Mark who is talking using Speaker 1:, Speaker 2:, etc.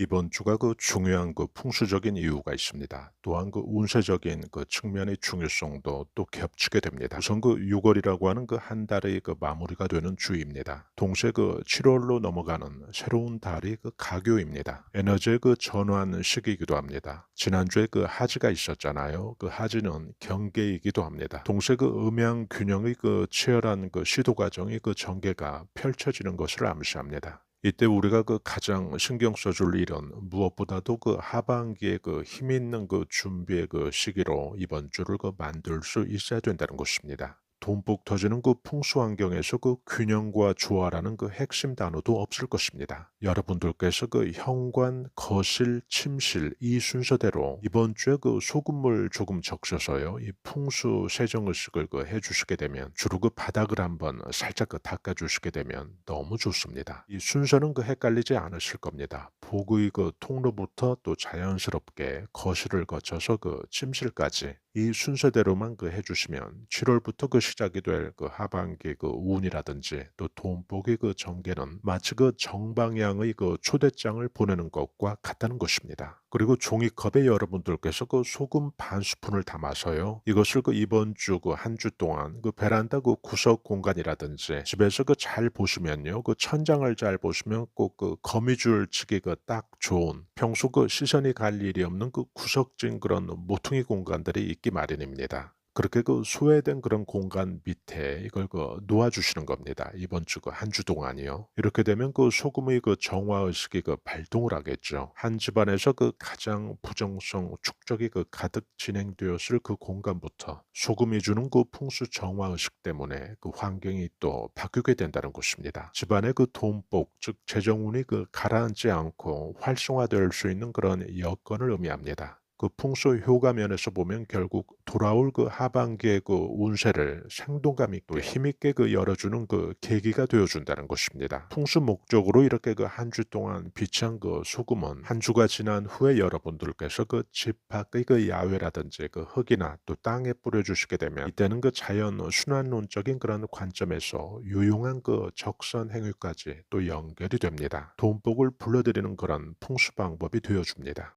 Speaker 1: 이번 주가 그 중요한 그 풍수적인 이유가 있습니다. 또한 그 운세적인 그 측면의 중요성도 또 겹치게 됩니다. 우선 그 6월이라고 하는 그 한 달의 그 마무리가 되는 주입니다. 동시에 그 7월로 넘어가는 새로운 달이 그 가교입니다. 에너지의 그 전환 시기이기도 합니다. 지난주에 그 하지가 있었잖아요. 그 하지는 경계이기도 합니다. 동시에 그 음양 균형의 그 치열한 그 시도 과정의 그 전개가 펼쳐지는 것을 암시합니다. 이때 우리가 그 가장 신경 써줄 일은 무엇보다도 그 하반기에 그 힘 있는 그 준비의 그 시기로 이번 주를 그 만들 수 있어야 된다는 것입니다. 돈복 터지는 그 풍수 환경에서 그 균형과 조화라는 그 핵심 단어도 없을 것입니다. 여러분들께서 그 현관, 거실, 침실 이 순서대로 이번 주에 그 소금물 조금 적셔서요. 이 풍수 세정의식을 그 해주시게 되면 주로 그 바닥을 한번 살짝 그 닦아주시게 되면 너무 좋습니다. 이 순서는 그 헷갈리지 않으실 겁니다. 복의 그 통로부터 또 자연스럽게 거실을 거쳐서 그 침실까지 이 순서대로만 그 해주시면 7월부터 그 시작이 될 그 하반기 그 운이라든지 또 돈복의 그 전개는 마치 그 정방향의 그 초대장을 보내는 것과 같다는 것입니다. 그리고 종이컵에 여러분들께서 그 소금 반 스푼을 담아서요. 이것을 그 이번 주 그 한 주 동안 그 베란다 그 구석 공간이라든지 집에서 그 잘 보시면요. 그 천장을 잘 보시면 꼭 그 거미줄 치기 그딱 좋은 평소 그 시선이 갈 일이 없는 그 구석진 그런 모퉁이 공간들이 있기 마련입니다. 그렇게 그 소외된 그런 공간 밑에 이걸 그 놓아주시는 겁니다. 이번 주 그 한 주 동안이요. 이렇게 되면 그 소금의 그 정화의식이 그 발동을 하겠죠. 한 집안에서 그 가장 부정성 축적이 그 가득 진행되었을 그 공간부터 소금이 주는 그 풍수 정화의식 때문에 그 환경이 또 바뀌게 된다는 것입니다. 집안의 그 돈복, 즉 재정운이 그 가라앉지 않고 활성화될 수 있는 그런 여건을 의미합니다. 그 풍수 효과 면에서 보면 결국 돌아올 그 하반기의 그 운세를 생동감 있게 힘있게 그 열어주는 그 계기가 되어준다는 것입니다. 풍수 목적으로 이렇게 그 한 주 동안 비치한 그 소금은 한 주가 지난 후에 여러분들께서 그 집 밖의 그 야외라든지 그 흙이나 또 땅에 뿌려주시게 되면 이때는 그 자연 순환론적인 그런 관점에서 유용한 그 적선 행위까지 또 연결이 됩니다. 돈복을 불러들이는 그런 풍수 방법이 되어줍니다.